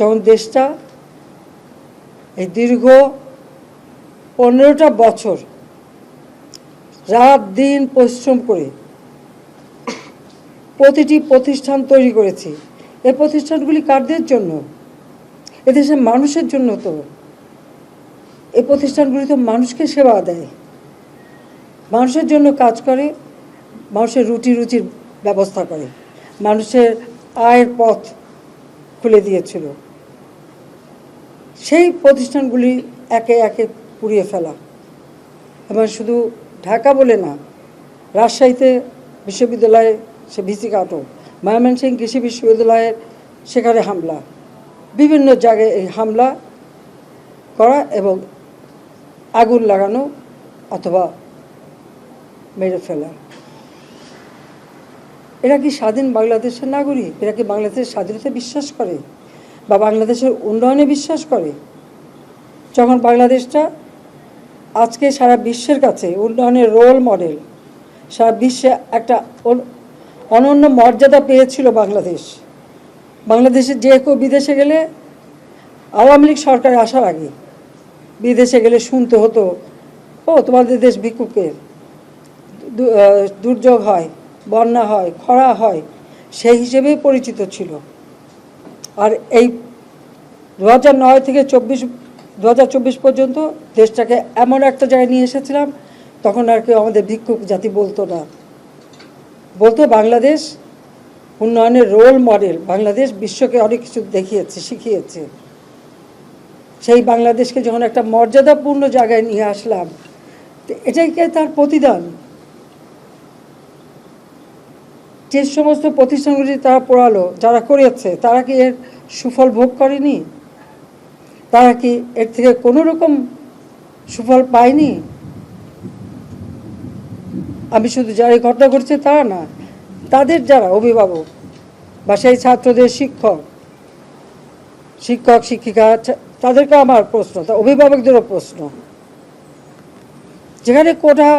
যখন দেশটা এই দীর্ঘ পনেরোটা বছর রাত দিন পরিশ্রম করে প্রতিটি প্রতিষ্ঠান তৈরি করেছি। এই প্রতিষ্ঠানগুলি কারদের জন্য? এদেশের মানুষের জন্য তো। এই প্রতিষ্ঠানগুলি তো মানুষকে সেবা দেয়। মানুষের জন্য কাজ করে, মানুষের রুটি রুচির ব্যবস্থা করে। মানুষের আয়ের পথ খুলে দিয়েছিল। সেই প্রতিষ্ঠানগুলি একে একে পুড়িয়ে ফেলা। এবং শুধু ঢাকা বলে না, রাজশাহীতে বিশ্ববিদ্যালয়ে সে ভিসি আটক ময়মনসিংহ কৃষি বিশ্ববিদ্যালয়ের সেখানে হামলা, বিভিন্ন জায়গায় এই হামলা করা এবং আগুন লাগানো অথবা মেরে ফেলা। এরা কি স্বাধীন বাংলাদেশের নাগরিক? এরা কি বাংলাদেশের স্বাধীনতা বিশ্বাস করে? বা বাংলাদেশের উন্নয়নে বিশ্বাস করে যখন বাংলাদেশটা আজকে সারা বিশ্বের কাছে উন্নয়নের রোল মডেল সারা বিশ্বে একটা অন- অনন্য মর্যাদা পেয়েছিল বাংলাদেশ। বাংলাদেশে যে কেউ বিদেশে গেলে আওয়ামী লীগ সরকার আসার আগে বিদেশে গেলে শুনতে হতো, ও তোমাদের দেশ ভিক্ষুকের দুর্যোগ হয়, বন্যা হয়, খরা হয়, সেই হিসেবেই পরিচিত ছিল। আর এই দু নয় থেকে চব্বিশ দু হাজার চব্বিশ পর্যন্ত দেশটাকে এমন একটা জায়গায় নিয়ে এসেছিলাম, তখন আর কেউ আমাদের ভিক্ষুক জাতি বলতো না। বলতো বাংলাদেশ উন্নয়নের রোল মডেল বাংলাদেশ বিশ্বকে অনেক কিছু দেখিয়েছে, শিখিয়েছে। সেই বাংলাদেশকে যখন একটা মর্যাদাপূর্ণ জায়গায় নিয়ে আসলাম এটাইকে তার প্রতিদান। যে সমস্ত প্রতিষ্ঠানগুলি তারা পড়ালো, যারা করেছে, তারা কি এর সুফল ভোগ করেনি? তারা কি এর থেকে কোনো রকম সুফল পায়নি? আমি শুধু যারা এই ঘটনা ঘটছে তারা না, তাদের যারা অভিভাবক বা সেই ছাত্রদের শিক্ষক শিক্ষক, শিক্ষিকা তাদেরকে আমার প্রশ্ন, তা অভিভাবকদেরও প্রশ্ন। যেখানে কোটা,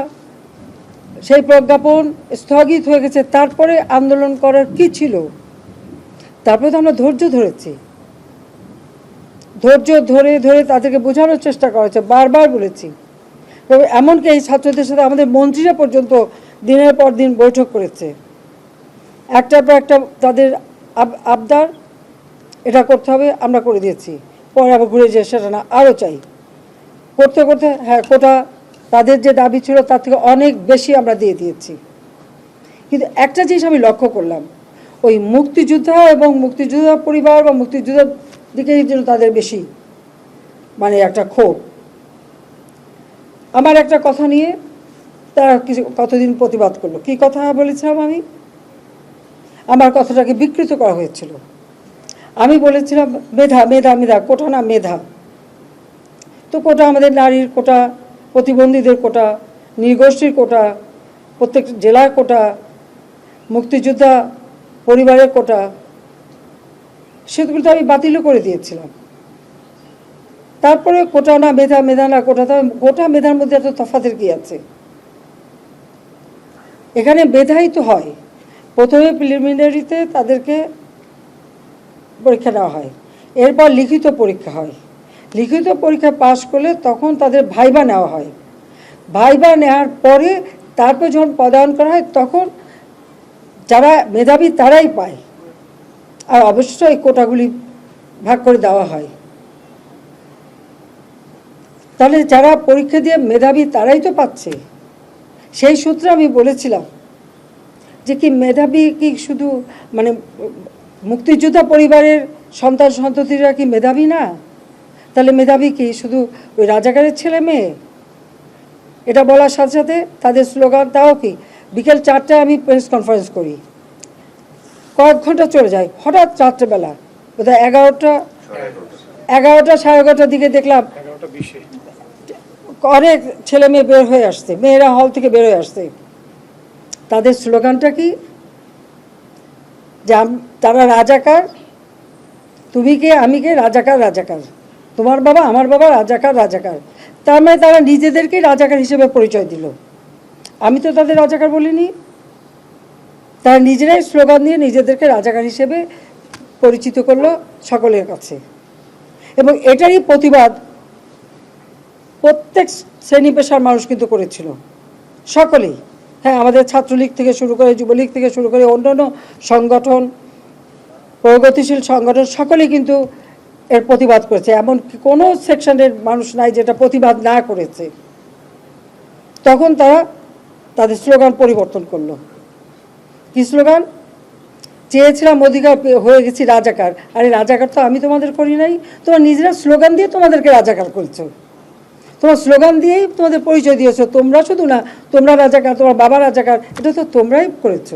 সেই প্রজ্ঞাপন স্থগিত হয়ে গেছে, তারপরে আন্দোলন করার কি ছিল? তারপরে তো আমরা ধৈর্য ধরেছি। ধৈর্য ধরে ধরে তাদেরকে বোঝানোর চেষ্টা করা হয়েছে, বারবার বলেছি। এমনকি এই ছাত্রদের সাথে আমাদের মন্ত্রীরা পর্যন্ত দিনের পর দিন বৈঠক করেছে। একটার পর একটা তাদের আব- আবদার, এটা করতে হবে, আমরা করে দিয়েছি। পরে আবার ঘুরে যে সেটা না, আরও চাই। করতে করতে হ্যাঁ কোটা তাদের যে দাবি ছিল তার থেকে অনেক বেশি আমরা দিয়ে দিয়েছি। কিন্তু একটা জিনিস আমি লক্ষ্য করলাম, ওই মুক্তিযোদ্ধা এবং মুক্তিযোদ্ধা পরিবার বা মুক্তিযোদ্ধার দিকেই যেন তাদের বেশি মানে একটা ক্ষোভ। আমার একটা কথা নিয়ে তারা কিছু কতদিন প্রতিবাদ করল? কি কথা বলেছিলাম আমি? আমার কথাটাকে বিকৃত করা হয়েছিল। আমি বলেছিলাম, মেধা মেধা মেধা, কোটা না মেধা। তো কোটা আমাদের নারীর কোটা, প্রতিবন্ধীদের কোটা নৃগোষ্ঠীর কোটা, প্রত্যেক জেলার কোটা, মুক্তিযোদ্ধা পরিবারের কোটা সেগুলো তো আমি বাতিলও করে দিয়েছিলাম। তারপরে কোটা না মেধা মেধা না কোটা তো গোটা মেধার মধ্যে এত তফাতের কি আছে? এখানে মেধাই তো হয়। প্রথমে প্রিলিমিনারিতে তাদেরকে পরীক্ষা নেওয়া হয়। এরপর লিখিত পরীক্ষা হয়। লিখিত পরীক্ষা পাশ করলে তখন তাদের ভাইবা নেওয়া হয়। ভাইবা নেওয়ার পরে তারপর যখন পদায়ন করা হয়, তখন যারা মেধাবী তারাই পায়। আর অবশ্যই কোটাগুলি ভাগ করে দেওয়া হয়। তাহলে যারা পরীক্ষা দিয়ে মেধাবী তারাই তো পাচ্ছে। সেই সূত্রে আমি বলেছিলাম যে কি মেধাবী কি শুধু মানে মুক্তিযোদ্ধা পরিবারের সন্তান সন্ততিরা কি মেধাবী না? তাহলে মেধাবী কি শুধু ওই রাজাকারের ছেলে মেয়ে? এটা বলার সাথে সাথে তাদের স্লোগান তাও কি? বিকেল চারটায় আমি প্রেস কনফারেন্স করি। কয়েক ঘণ্টা চলে যায়, হঠাৎ রাত্রেবেলা বোধহয় এগারোটা এগারোটা সাড়ে এগারোটার দিকে দেখলাম অনেক ছেলে মেয়ে বের হয়ে আসছে, মেয়েরা হল থেকে বের হয়ে আসছে। তাদের স্লোগানটা কি? যে তারা রাজাকার, তুমি কে, আমি কে? রাজাকার রাজাকার। তোমার বাবা, আমার বাবা রাজাকার রাজাকার। তার মানে তারা নিজেদেরকেই রাজাকার হিসেবে পরিচয় দিল। আমি তো তাদের রাজাকার বলিনি। তারা নিজেরাই স্লোগান দিয়ে নিজেদেরকে রাজাকার হিসেবে পরিচিত করল সকলের কাছে। এবং এটারই প্রতিবাদ প্রত্যেক শ্রেণি পেশার মানুষ কিন্তু করেছিল। সকলেই। হ্যাঁ আমাদের ছাত্রলীগ থেকে শুরু করে, যুবলীগ থেকে শুরু করে, অন্যান্য সংগঠন, প্রগতিশীল সংগঠন, সকলেই কিন্তু এর প্রতিবাদ করেছে। এমন কোনো সেকশনের মানুষ নাই যেটা প্রতিবাদ না করেছে। তখন তারা তাদের স্লোগান পরিবর্তন করল। কি স্লোগান? চেয়েছিলাম অধিকার হয়ে গেছি রাজাকার। আরে রাজাকার তো আমি তোমাদের করি নাই। তোমার নিজেরা স্লোগান দিয়ে তোমাদেরকে রাজাকার করছ। তোমার স্লোগান দিয়েই তোমাদের পরিচয় দিয়েছ। তোমরা শুধু না, তোমরা রাজাকার, তোমার বাবা রাজাকার, এটা তো তোমরাই করেছ।